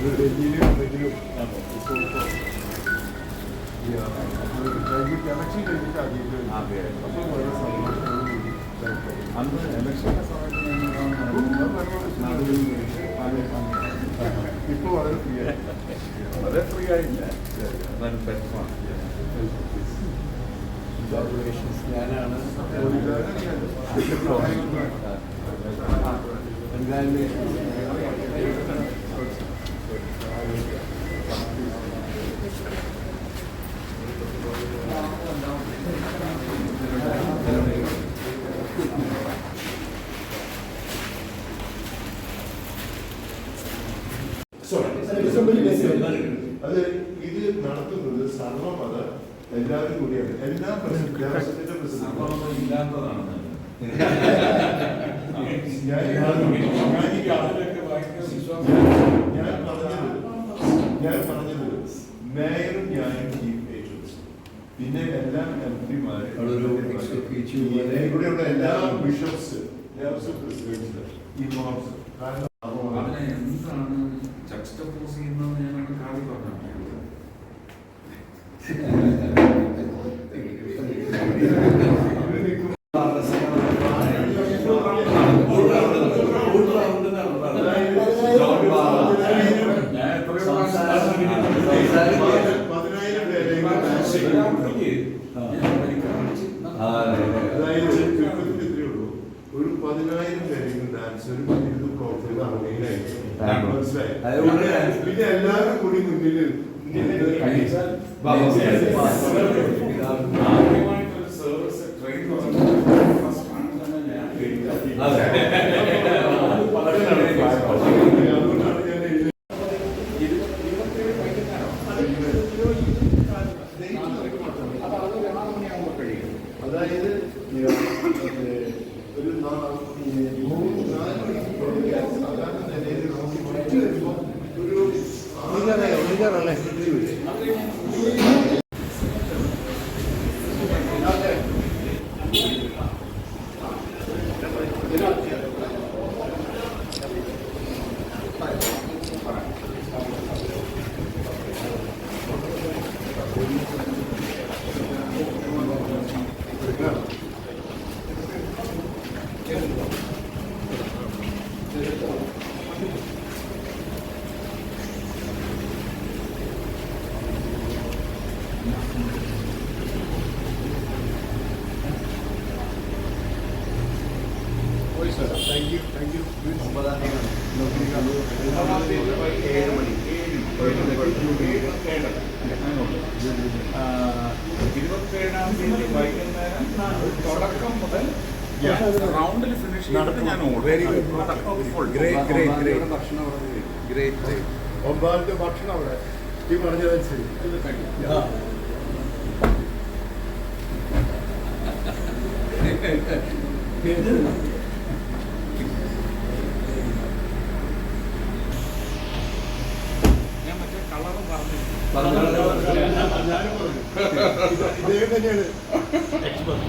ഡൽഹിയിലും ഉണ്ടെങ്കിലും കഴിഞ്ഞിട്ട് ഇലക്ഷൻ കഴിഞ്ഞിട്ട് ആദ്യമായിട്ട് അതെ. അപ്പോൾ വളരെ സന്തോഷത്തോടുകൂടി ഇതായിപ്പോയി. അന്ന് ഇലക്ഷന്റെ സമയത്ത് ഞാൻ ഇപ്പൊ വളരെ ഫ്രീ ആയി വളരെ ഫ്രീ ആയില്ല എന്നാലും ബെറ്ററാണ് ഞാനാണ് അത് ഇത് നടത്തുന്നത് സർവമത എല്ലാവരും കൂടിയാണ് എല്ലാ പ്രസിഡന്റ് ദേവസ്വത്തിന്റെ പ്രസിഡന്റ് ഇല്ലാത്തതാണ് ഞാൻ ഞാൻ പറഞ്ഞത് ഞാൻ പറഞ്ഞത് മേയറും ഞാനും ചീഫ് ഏജൻസ് പിന്നെ എല്ലാ എം പിമാരും അവിടെ ഒരു executive പോലെ ഇവിടെയുള്ള എല്ലാ ബിഷപ്സ് ദേവസ്വം പ്രസിഡന്റ് ഇമാംസ് കാരണം അതിനെ എന്താണ് ജക്സ്റ്റപ്പോസ് ചെയ്യുന്നതെന്ന് ഞാൻ എന്റെ കാര്യം പറഞ്ഞു പതിനായിരം ഒരു പതിനായിരം പേരെങ്കിലും ഡാൻസ് ഒരു പത്തിരുപത് ഇതാണ് മെയിനായിട്ട് മനസ്സിലായി പിന്നെ എല്ലാവരും കൂടി മുന്നിൽ സർവീസ് ട്രെയിൻ അതായത് ഒരു നാ- മൂന്ന് നാല് മണിക്ക് തുടങ്ങിയാൽ സാധാരണ നിലയിൽ നമുക്ക് കുറച്ച് വരുമ്പോൾ ഒരു Thank you thank you ഏഴ് മണി ഇരുപത്തേഴാം തീയതി വൈകുന്നേരം തുടക്കം മുതൽ റൗണ്ടിൽ ഫിനിഷ് ചെയ്തിട്ട് ഞാൻ. ഭക്ഷണം ഗ്രേറ്റ് ഒമ്പാലത്തെ ഭക്ഷണം അവിടെ ഈ പറഞ്ഞതനുസരിച്ച് ഞാൻ മറ്റേ കളറ് പറഞ്ഞു ഞാനും പറഞ്ഞു ഇദ്ദേഹം തന്നെയാണ്. എക്സ്പെർട്ട്